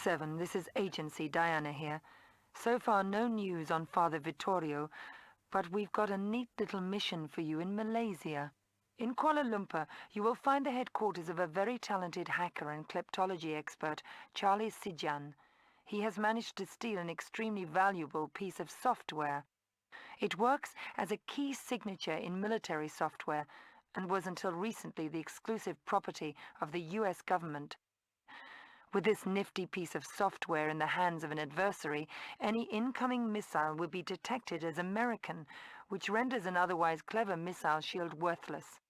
137, this is Agency, Diana here. So far, no news on Father Vittorio, but we've got a neat little mission for you in Malaysia. In Kuala Lumpur, you will find the headquarters of a very talented hacker and kleptology expert, Charlie Sijan. He has managed to steal an extremely valuable piece of software. It works as a key signature in military software and was until recently the exclusive property of the US government. With this nifty piece of software in the hands of an adversary, any incoming missile will be detected as American, which renders an otherwise clever missile shield worthless.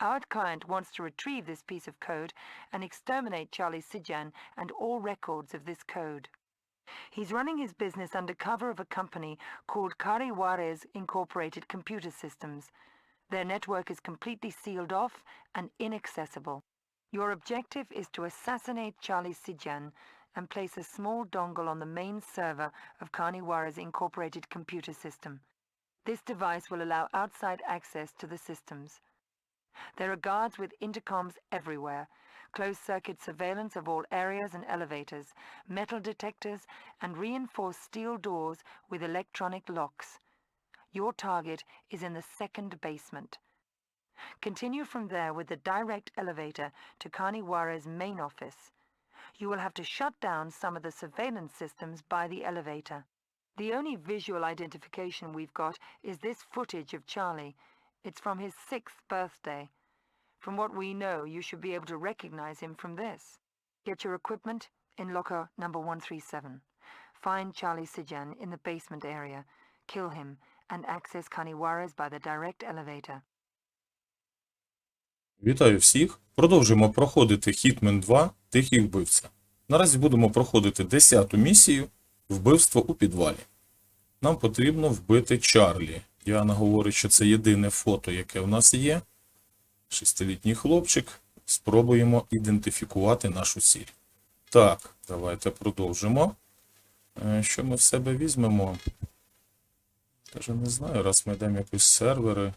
Our client wants to retrieve this piece of code and exterminate Charlie Sijan and all records of this code. He's running his business under cover of a company called Cari Juarez Incorporated Computer Systems. Their network is completely sealed off and inaccessible. Your objective is to assassinate Charlie Sijan and place a small dongle on the main server of Carniware's incorporated computer system. This device will allow outside access to the systems. There are guards with intercoms everywhere, closed-circuit surveillance of all areas and elevators, metal detectors, and reinforced steel doors with electronic locks. Your target is in the second basement. Continue from there with the direct elevator to Carniware's main office. You will have to shut down some of the surveillance systems by the elevator. The only visual identification we've got is this footage of Charlie. It's from his sixth birthday. From what we know, you should be able to recognize him from this. Get your equipment in locker number 137. Find Charlie Sijan in the basement area. Kill him and access Kaniwaras by the direct elevator. Вітаю всіх! Продовжуємо проходити Hitman 2 Тихий вбивця. Наразі будемо проходити 10-ту місію Вбивство у підвалі. Нам потрібно вбити Чарлі. Діана говорить, що це єдине фото, яке в нас є. Шестилітній хлопчик. Спробуємо ідентифікувати нашу ціль. Так, давайте продовжимо. Е, Що ми в себе візьмемо? Даже не знаю, раз ми йдемо якісь сервери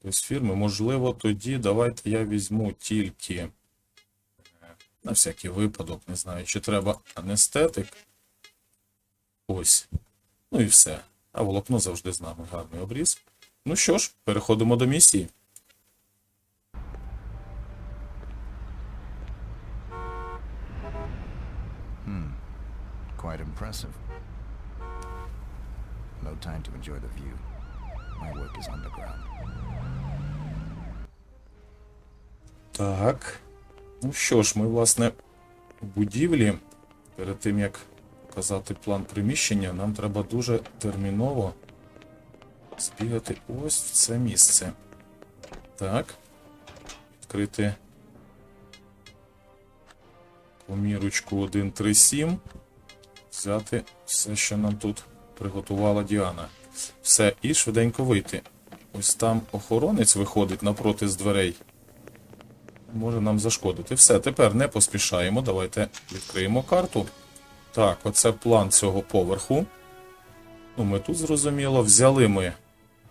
якоїсь фірми. Можливо, тоді давайте я візьму тільки е, на всякий випадок, не знаю, чи треба анестетик. Ось. Ну і все. А волокно завжди з нами гарний обріз. Ну що ж, переходимо до місії. Quite impressive. No time to enjoy the view. My work is underground. Так. Ну що ж, ми, власне, у будівлі. Перед тим як показати план приміщення, нам треба дуже терміново збігати ось в це місце. Так. Відкрити помірочку 137. Взяти все, що нам тут приготувала Діана. Все, і швиденько вийти. Ось там охоронець виходить напроти з дверей може нам зашкодити. Все, тепер не поспішаємо. Давайте відкриємо карту. Так, оце план цього поверху. Ну, ми тут зрозуміло. Взяли ми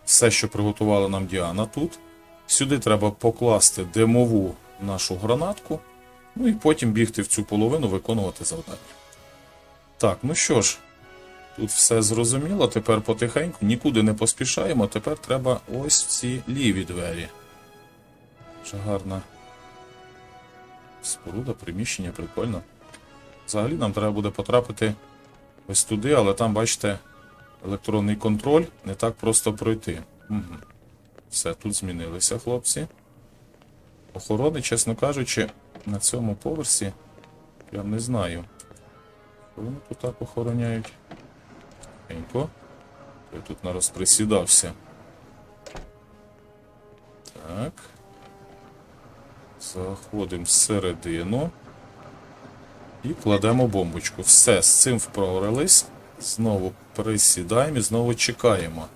все, що приготувала нам Діана тут. Сюди треба покласти димову нашу гранатку. Ну і потім бігти в цю половину, виконувати завдання. Так, ну що ж, тут все зрозуміло. Тепер потихеньку, нікуди не поспішаємо. Тепер треба ось ці ліві двері. Вже гарна Споруда, приміщення, прикольно. Взагалі нам треба буде потрапити ось туди, але там, бачите, електронний контроль не так просто пройти. Угу. Все, тут змінилися хлопці. Охорони, чесно кажучи, на цьому поверсі я не знаю. Вони тут так охороняють? Тихенько. Я тут нараз присідався. Так. Заходимо всередину. І кладемо бомбочку. Все, з цим впорались. Знову присідаємо і знову чекаємо.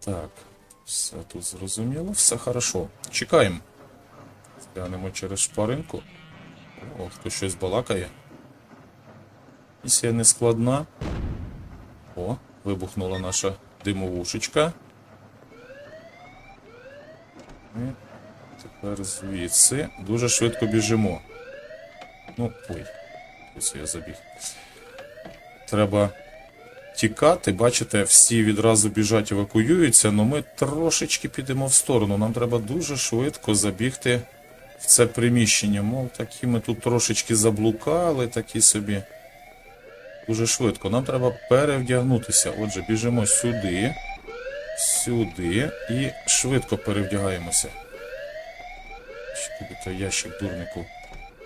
Так, все тут зрозуміло, все хорошо. Чекаємо. Глянемо через шпаринку. О, хто щось балакає. Місія не складна. О, вибухнула наша димовушечка. Ми Тепер звідси дуже швидко біжимо. Ну, ой, ось я забіг. Треба тікати. Бачите, всі відразу біжать, евакуюються, але ми трошечки підемо в сторону. Нам треба дуже швидко забігти в це приміщення. Мов такі ми тут трошечки заблукали, такі собі. Дуже швидко. Нам треба перевдягнутися. Отже, біжимо сюди, сюди і швидко перевдягаємося. Тобі той ящик дурнику?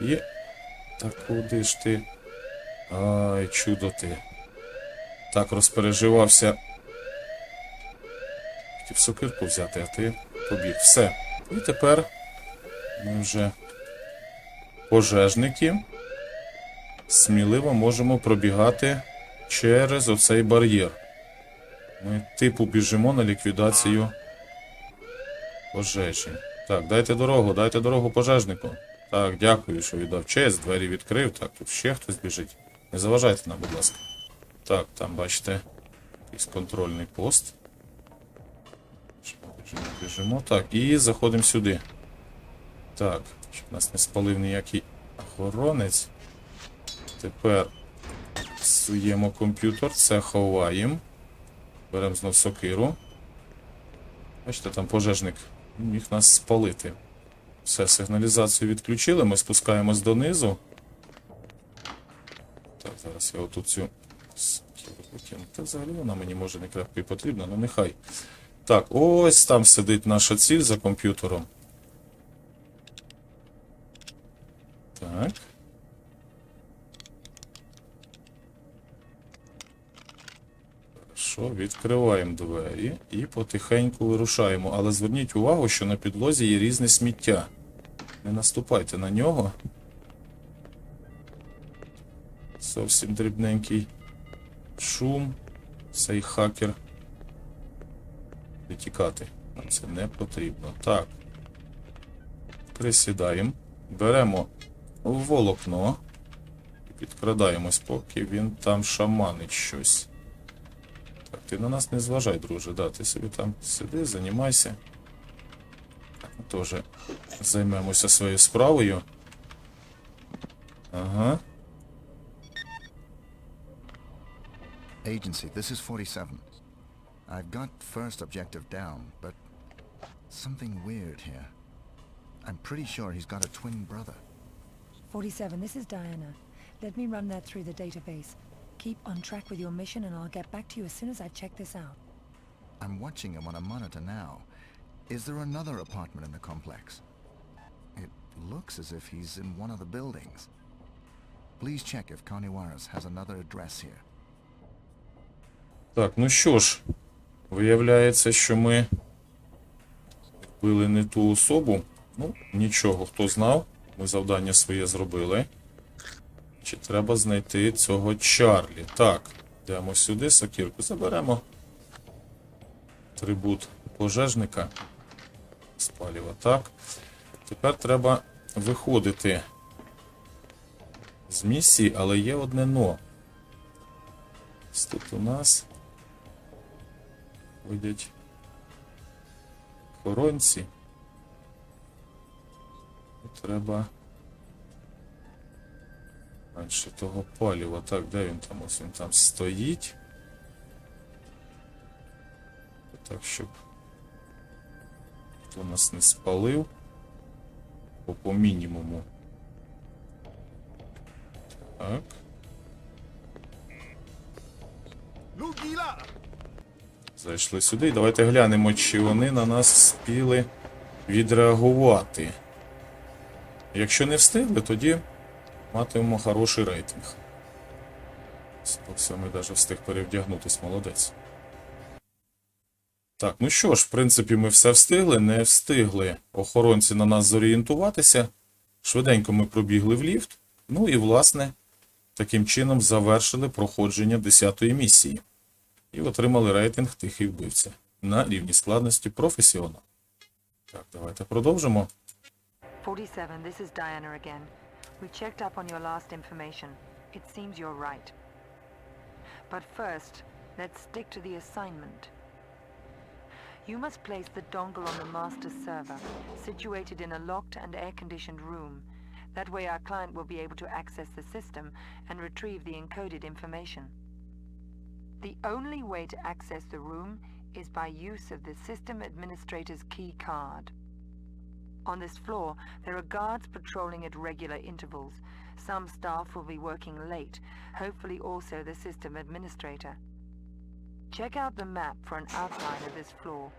І. Та куди ж ти? Ай, чудо ти. Так розпереживався. Хотів сокирку взяти, а ти побіг. Все. І тепер ми вже пожежники сміливо можемо пробігати через оцей бар'єр. Ми типу біжимо на ліквідацію пожежі. Так, дайте дорогу, дайте дорогу пожежнику. Так, дякую, що віддав честь, двері відкрив. Так, тут ще хтось біжить. Не заважайте нам, будь ласка. Так, там бачите, якийсь контрольний пост. Біжимо, біжимо. Так, і заходимо сюди. Так, щоб нас не спалив ніякий охоронець. Тепер псуємо комп'ютер, це ховаємо. Беремо знов сокиру. Бачите, там пожежник міг нас спалити. Все, сигналізацію відключили, ми спускаємось донизу. Так, зараз я отут цю. Та взагалі вона мені може не крапки потрібна, але нехай. Так, ось там сидить наша ціль за комп'ютером. Так. Хорошо, відкриваємо двері і потихеньку вирушаємо. Але зверніть увагу, що на підлозі є різне сміття. Не наступайте на нього. Зовсім дрібненький шум. Цей хакер. Буде тікати. Нам це не потрібно. Так. Присідаємо. Беремо волокно. І підкрадаємось, поки він там шаманить щось. Ти на нас не зважай, друже. Да, ти собі там сиди, займайся. Теж займемося своєю справою. Ага. Agency, this is 47. I've got first objective down, but something weird here. I'm pretty sure he's got a twin brother. 47, this is Diana. Let me run that through the database. Keep on track with your mission and I'll get back to you as soon as I've checked this out. I'm watching him on a monitor now. Is there another apartment in the complex? It looks as if he's in one of the buildings. Please check if Kaniwaras has another address here. Так, ну що ж, виявляється, що ми вбили не ту особу. Ну, нічого, хто знав, ми завдання своє зробили. Чи треба знайти цього Чарлі? Так, йдемо сюди, сокірку заберемо. Трибут пожежника. Спаліва, так. Тепер треба виходити з місії, але є одне но. Тут у нас ходять охоронці. Треба менше того паліва. Так, де він там? Ось він там стоїть. Так, щоб хто нас не спалив. По, по мінімуму. Так. Зайшли сюди. Давайте глянемо, чи вони на нас спіли відреагувати. Якщо не встигли, тоді матимемо хороший рейтинг. Сьомий навіть встиг перевдягнутись, молодець. Так, ну що ж, в принципі, ми все встигли, не встигли охоронці на нас зорієнтуватися. Швиденько ми пробігли в ліфт. Ну і, власне, таким чином завершили проходження 10-ї місії. І отримали рейтинг тихий вбивця на рівні складності професіонал. Так, давайте продовжимо. 47, this is Diana. We checked up on your last information. It seems you're right. But first, let's stick to the assignment. You must place the dongle on the master server, situated in a locked and air-conditioned room. That way our client will be able to access the system and retrieve the encoded information. The only way to access the room is by use of the system administrator's key card. On this floor, there are guards patrolling at regular intervals. Some staff will be working late, hopefully also the system administrator. Check out the map for an outline of this floor.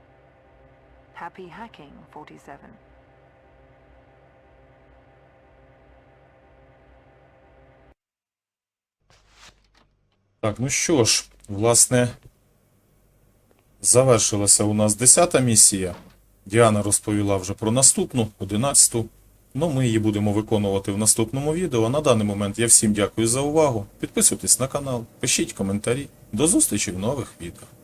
Happy hacking, 47. Так, ну що ж, власне, завершилася у нас 10 місія. Діана розповіла вже про наступну, 11. Ну, ми її будемо виконувати в наступному відео. На даний момент я всім дякую за увагу. Підписуйтесь на канал, пишіть коментарі. До зустрічі в нових відео.